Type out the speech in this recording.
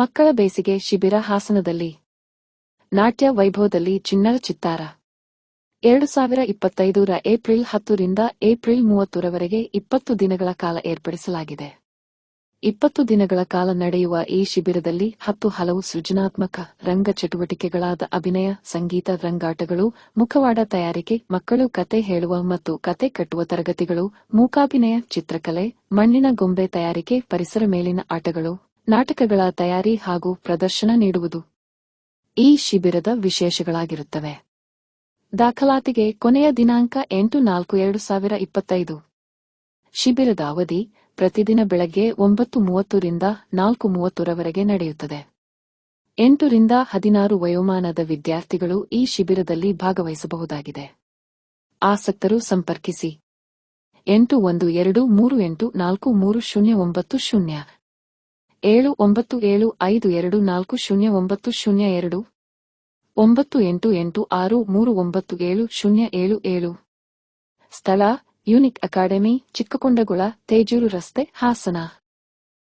ಮಕ್ಕಳ ಬೇಸಿಗೆ ಶಿಬಿರ ಹಾಸನದಲ್ಲಿ. ನಾಟ್ಯ ವೈಭವದಲ್ಲಿ ಚಿನ್ನರ ಚಿತ್ತಾರ. ಎರಡು ಸಾವಿರ ಇಪ್ಪತ್ತೈದರ ಏಪ್ರಿಲ್ ಹತ್ತರಿಂದ ಏಪ್ರಿಲ್ ಮೂವತ್ತರವರೆಗೆ ಇಪ್ಪತ್ತು ದಿನಗಳ ಕಾಲ ಏರ್ಪಡಿಸಲಾಗಿದೆ. ಇಪ್ಪತ್ತು ದಿನಗಳ ಕಾಲ ನಡೆಯುವ ಈ ಶಿಬಿರದಲ್ಲಿ ಹತ್ತು ಹಲವು ಸೃಜನಾತ್ಮಕ ರಂಗ ಚಟುವಟಿಕೆಗಳಾದ ಅಭಿನಯ, ಸಂಗೀತ, ರಂಗಾಟಗಳು, ಮುಖವಾಡ ತಯಾರಿಕೆ, ಮಕ್ಕಳು ಕತೆ ಹೇಳುವ ಮತ್ತು ಕತೆ ಕಟ್ಟುವ ತರಗತಿಗಳು, ಮೂಕಾಭಿನಯ, ಚಿತ್ರಕಲೆ, ಮಣ್ಣಿನ ಗೊಂಬೆ ತಯಾರಿಕೆ, ಪರಿಸರ ಮೇಲಿನ ಆಟಗಳು ನಾಟಕಗಳ ತಯಾರಿ ಹಾಗೂ ಪ್ರದರ್ಶನ ನೀಡುವುದು ಈ ಶಿಬಿರದ ವಿಶೇಷಗಳಾಗಿರುತ್ತವೆ. ದಾಖಲಾತಿಗೆ ಕೊನೆಯ ದಿನಾಂಕ ಎಂಟು ನಾಲ್ಕು ಎರಡು ಸಾವಿರ ಇಪ್ಪತ್ತೈದು. ಶಿಬಿರದ ಅವಧಿ ಪ್ರತಿದಿನ ಬೆಳಗ್ಗೆ ಒಂಬತ್ತು ಮೂವತ್ತರಿಂದ ನಾಲ್ಕು ಮೂವತ್ತರವರೆಗೆ ನಡೆಯುತ್ತದೆ. ಎಂಟರಿಂದ ಹದಿನಾರು ವಯೋಮಾನದ ವಿದ್ಯಾರ್ಥಿಗಳು ಈ ಶಿಬಿರದಲ್ಲಿ ಭಾಗವಹಿಸಬಹುದಾಗಿದೆ. ಆಸಕ್ತರು ಸಂಪರ್ಕಿಸಿ. ಎಂಟು ಒಂದು ಎರಡು ಮೂರು ಎಂಟು ನಾಲ್ಕು ಮೂರು ಶೂನ್ಯ ಒಂಬತ್ತು ಶೂನ್ಯ ಏಳು ಒಂಬತ್ತು ಏಳು ಐದು ಎರಡು ನಾಲ್ಕು ಶೂನ್ಯ ಒಂಬತ್ತು ಶೂನ್ಯ ಎರಡು. ಒಂಬತ್ತು ಎಂಟು ಎಂಟು ಆರು ಮೂರು ಒಂಬತ್ತು ಏಳು ಶೂನ್ಯ ಏಳು ಏಳು. ಸ್ಥಳ, ಯೂನಿಕ್ ಅಕಾಡೆಮಿ, ಚಿಕ್ಕಕೊಂಡಗುಳ, ತೇಜೂರು ರಸ್ತೆ, ಹಾಸನ.